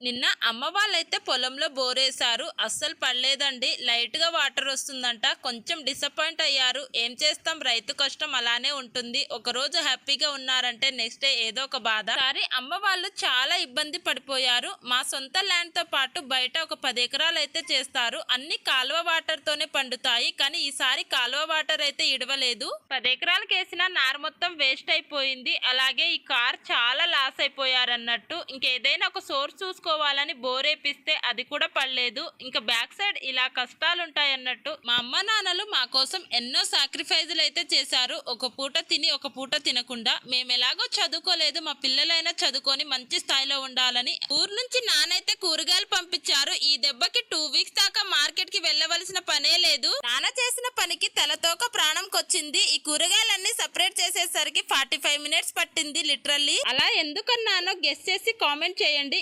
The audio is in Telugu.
నిన్న అమ్మ వాళ్ళైతే పొలంలో బోరేశారు. అస్సలు పడలేదండి. లైట్గా వాటర్ వస్తుందంట. కొంచెం డిసప్పాయింట్ అయ్యారు. ఏం చేస్తాం? రైతు కష్టం అలానే ఉంటుంది. ఒక రోజు హ్యాపీగా ఉన్నారంటే నెక్స్ట్ డే ఏదో ఒక బాధ. సారీ అమ్మ వాళ్ళు చాలా ఇబ్బంది పడిపోయారు. మా సొంత ల్యాండ్తో పాటు బయట ఒక పది ఎకరాలు అయితే చేస్తారు. అన్ని కాలువ వాటర్తోనే పండుతాయి. కానీ ఈసారి కాలువ వాటర్ అయితే ఇడవలేదు. పది ఎకరాలకు వేసిన నార మొత్తం వేస్ట్ అయిపోయింది. అలాగే ఈ కార్ చాలా లాస్ అయిపోయారు అన్నట్టు ఇంకేదైనా ఒక సోర్స్ చూసుకోవాలని బోరేపిస్తే అది కూడా పడలేదు. ఇంకా బ్యాక్ సైడ్ ఇలా కష్టాలు అన్నట్టు మా అమ్మ నాన్నలు మా కోసం ఎన్నో సాక్రిఫైజులు అయితే చేశారు. ఒక పూట తిని ఒక పూట తినకుండా మేము ఎలాగో చదువుకోలేదు. మా పిల్లలైనా చదువుకొని మంచి స్థాయిలో ఉండాలని ఊరు నుంచి నానైతే కూరగాయలు పంపించారు. ఈ దెబ్బకి టూ వీక్స్ దాకా మార్కెట్కి వెళ్ళవలసిన పనే లేదు. నాన్న చేసిన పనికి తలతోక ప్రాణంకొచ్చింది. ఈ కూరగాయలన్నీ సపరేట్ చేసేసరికి ఫార్టీ ఫైవ్ మినిట్స్ పట్టింది లిటరల్లీ. అలా ఎందుకు ఎందుకన్నానో గెస్ చేసి కామెంట్ చేయండి.